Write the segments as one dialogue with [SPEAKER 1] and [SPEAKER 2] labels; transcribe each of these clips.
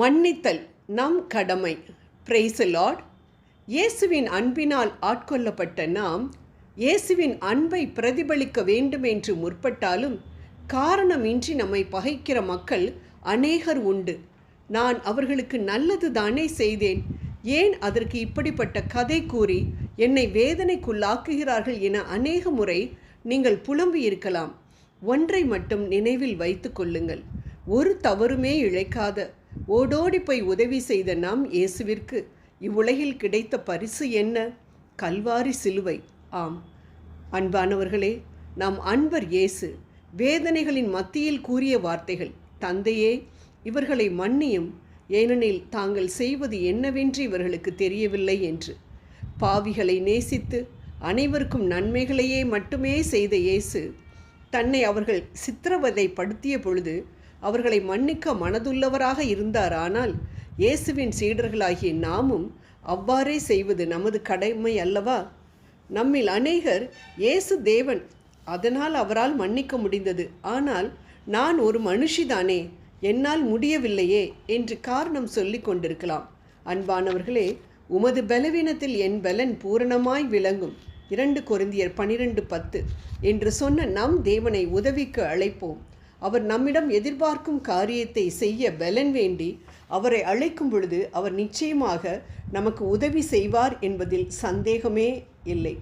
[SPEAKER 1] மன்னித்தல் நம் கடமை. Price Lord இயேசுவின் அன்பினால் ஆட்கொள்ளப்பட்ட நாம் இயேசுவின் அன்பை பிரதிபலிக்க வேண்டும் என்று முற்பட்டாலும் காரணமின்றி நம்மை பகைக்கிற மக்கள் அநேகர் உண்டு. நான் அவர்களுக்கு நல்லது தானே செய்தேன். ஏன் அதற்கு இப்படிப்பட்ட கதை கூறி என்னை வேதனைக்குள்ளாக்குகிறார்கள் என அநேக முறை நீங்கள் புலம்பி இருக்கலாம். ஒன்றை மட்டும் நினைவில் வைத்து கொள்ளுங்கள். ஒரு தவறுமே இழைக்காத ஓடோடி போய் உதவி செய்த நாம் இயேசுவிற்கு இவ்வுலகில் கிடைத்த பரிசு என்ன? கல்வாரி சிலுவை. ஆம். அன்பானவர்களே நாம் அன்பர் இயேசு வேதனைகளின் மத்தியில் கூறிய வார்த்தைகள் தந்தையே இவர்களை மன்னியும் ஏனெனில் தாங்கள் செய்வது என்னவென்று இவர்களுக்கு தெரியவில்லை என்று. பாவிகளை நேசித்து அனைவருக்கும் நன்மைகளையே மட்டுமே செய்த இயேசு தன்னை அவர்கள் சித்திரவதைப்படுத்திய பொழுது அவர்களை மன்னிக்க மனதுள்ளவராக இருந்தார். ஆனால் இயேசுவின் சீடர்களாகிய நாமும் அவ்வாறே செய்வது நமது கடமை அல்லவா? நம்மில் அநேகர் இயேசு தேவன் அதனால் அவரால் மன்னிக்க முடிந்தது. ஆனால் நான் ஒரு மனுஷிதானே என்னால் முடியவில்லையே என்று காரணம் சொல்லி கொண்டிருக்கலாம். அன்பானவர்களே உமது பலவீனத்தில் என் பலன் பூரணமாய் விளங்கும். இரண்டு கொருந்தியர் பனிரெண்டு பத்து. என்று சொன்ன நம் தேவனை உதவிக்கு அழைப்போம். அவர் நம்மிடம் எதிர்பார்க்கும் காரியத்தை செய்ய பலன் வேண்டி அவரை அழைக்கும் பொழுது அவர் நிச்சயமாக நமக்கு உதவி செய்வார் என்பதில் சந்தேகமே இல்லை.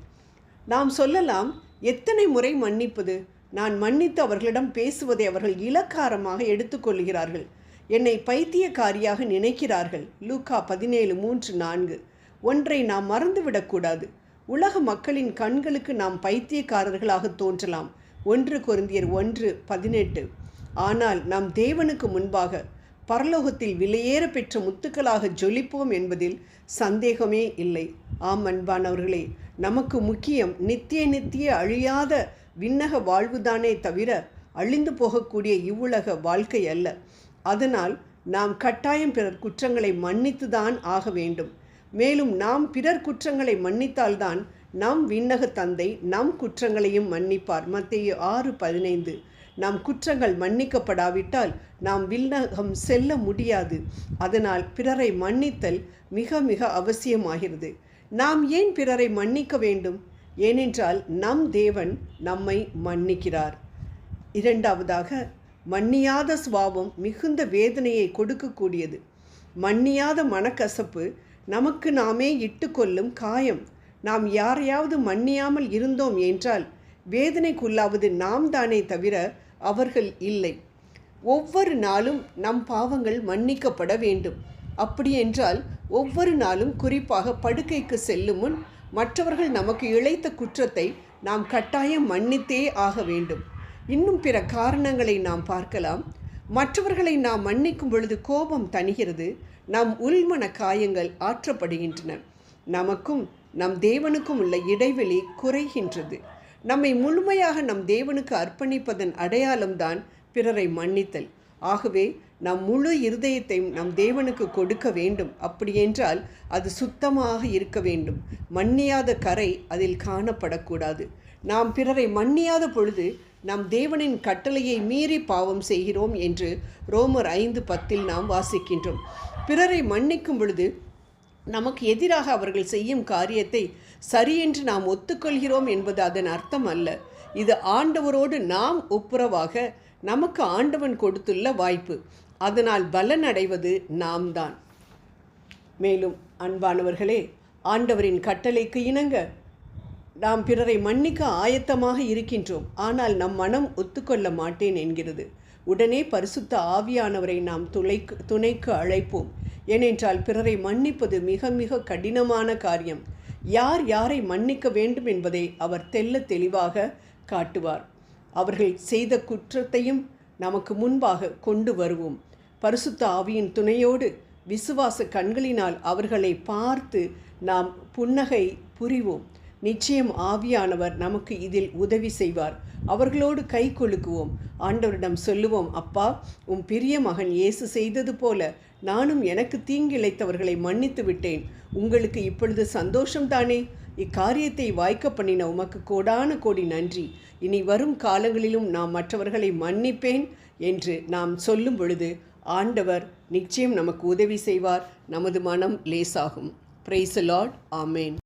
[SPEAKER 1] நாம் சொல்லலாம் எத்தனை முறை மன்னிப்பது? நான் மன்னித்து அவர்களிடம் பேசுவதை அவர்கள் இலக்காரமாக எடுத்துக்கொள்கிறார்கள் என்னை பைத்தியக்காரியாக நினைக்கிறார்கள். லூக்கா பதினேழு மூன்று நான்கு. ஒன்றை நாம் மறந்துவிடக்கூடாது. உலக மக்களின் கண்களுக்கு நாம் பைத்தியக்காரர்களாக தோன்றலாம். ஒன்று கொருந்தியர் ஒன்று பதினெட்டு. ஆனால் நாம் தேவனுக்கு முன்பாக பரலோகத்தில் விலையேற பெற்ற முத்துக்களாக ஜொலிப்போம் என்பதில் சந்தேகமே இல்லை. ஆம் அன்பானவர்களே நமக்கு முக்கியம் நித்திய நித்திய அழியாத விண்ணக வாழ்வுதானே தவிர அழிந்து போகக்கூடிய இவ்வுலக வாழ்க்கை அல்ல. அதனால் நாம் கட்டாயம் பிறர் குற்றங்களை மன்னித்துதான் ஆக வேண்டும். மேலும் நாம் பிறர் குற்றங்களை மன்னித்தால்தான் நம் விண்ணக தந்தை நம் குற்றங்களையும் மன்னிப்பார். மத்திய ஆறு பதினைந்து. நம் குற்றங்கள் மன்னிக்கப்படாவிட்டால் நாம் விண்ணகம் செல்ல முடியாது. அதனால் பிறரை மன்னித்தல் மிக மிக அவசியமாகிறது. நாம் ஏன் பிறரை மன்னிக்க வேண்டும்? ஏனென்றால் நம் தேவன் நம்மை மன்னிக்கிறார். இரண்டாவதாக மன்னியாத சுவாவம் மிகுந்த வேதனையை கொடுக்கக்கூடியது. மன்னியாத மனக்கசப்பு நமக்கு நாமே இட்டுக்கொள்ளும் காயம். நாம் யாரையாவது மன்னியாமல் இருந்தோம் என்றால் வேதனைக்குள்ளாவது நாம் தானே தவிர அவர்கள் இல்லை. ஒவ்வொரு நாளும் நம் பாவங்கள் மன்னிக்கப்பட வேண்டும். அப்படியென்றால் ஒவ்வொரு நாளும் குறிப்பாக படுக்கைக்கு செல்லும் முன் மற்றவர்கள் நமக்கு இழைத்த குற்றத்தை நாம் கட்டாயம் மன்னித்தே ஆக வேண்டும். இன்னும் பிற காரணங்களை நாம் பார்க்கலாம். மற்றவர்களை நாம் மன்னிக்கும் பொழுது கோபம் தணிகிறது. நம் உள்மன காயங்கள் ஆற்றப்படுகின்றன. நமக்கும் நம் தேவனுக்கும் உள்ள இடைவெளி குறைகின்றது. நம்மை முழுமையாக நம் தேவனுக்கு அர்ப்பணிப்பதன் அடையாளம்தான் பிறரை மன்னித்தல். ஆகவே நம் முழு இருதயத்தையும் நம் தேவனுக்கு கொடுக்க வேண்டும். அப்படியென்றால் அது சுத்தமாக இருக்க வேண்டும். மன்னியாத கரை அதில் காணப்படக்கூடாது. நாம் பிறரை மன்னியாத பொழுது நம் தேவனின் கட்டளையை மீறி பாவம் செய்கிறோம் என்று ரோமர் ஐந்து பத்தில் நாம் வாசிக்கின்றோம். பிறரை மன்னிக்கும் பொழுது நமக்கு எதிராக அவர்கள் செய்யும் காரியத்தை சரியென்று நாம் ஒத்துக்கொள்கிறோம் என்பது அதன் அர்த்தம் அல்ல. இது ஆண்டவரோடு நாம் ஒப்புரவாக நமக்கு ஆண்டவன் கொடுத்துள்ள வாய்ப்பு. அதனால் பலன் அடைவது நாம் தான் மேலும் அன்பானவர்களே ஆண்டவரின் கட்டளைக்கு இணங்க நாம் பிறரை மன்னிக்க ஆயத்தமாக இருக்கின்றோம். ஆனால் நம் மனம் ஒத்துக்கொள்ள மாட்டேன் என்கிறது. உடனே பரிசுத்த ஆவியானவரை நாம் துளைக்கு துணைக்கு அழைப்போம். ஏனென்றால் பிறரை மன்னிப்பது மிக மிக கடினமான காரியம். யார் யாரை மன்னிக்க வேண்டும் என்பதை அவர் தெல்ல தெளிவாக காட்டுவார். அவர்கள் செய்த குற்றத்தையும் நமக்கு முன்பாக கொண்டு வருவோம். பரிசுத்த ஆவியின் துணையோடு விசுவாச கண்களினால் அவர்களை பார்த்து நாம் புன்னகை புரிவோம். நிச்சயம் ஆவியானவர் நமக்கு இதில் உதவி செய்வார். அவர்களோடு கை கொழுக்குவோம் ஆண்டவரிடம் சொல்லுவோம் அப்பா உம் பிரிய மகன் இயேசு செய்தது போல நானும் எனக்கு தீங்கிழைத்தவர்களை மன்னித்து விட்டேன். உங்களுக்கு இப்பொழுது சந்தோஷம்தானே இக்காரியத்தை வாய்க்க பண்ணின உமக்கு கோடான கோடி நன்றி. இனி வரும் காலங்களிலும் நாம் மற்றவர்களை மன்னிப்பேன் என்று நாம் சொல்லும் பொழுது ஆண்டவர் நிச்சயம் நமக்கு உதவி செய்வார். நமது மனம் லேசாகும். பிரைஸ் லார்ட் ஆமேன்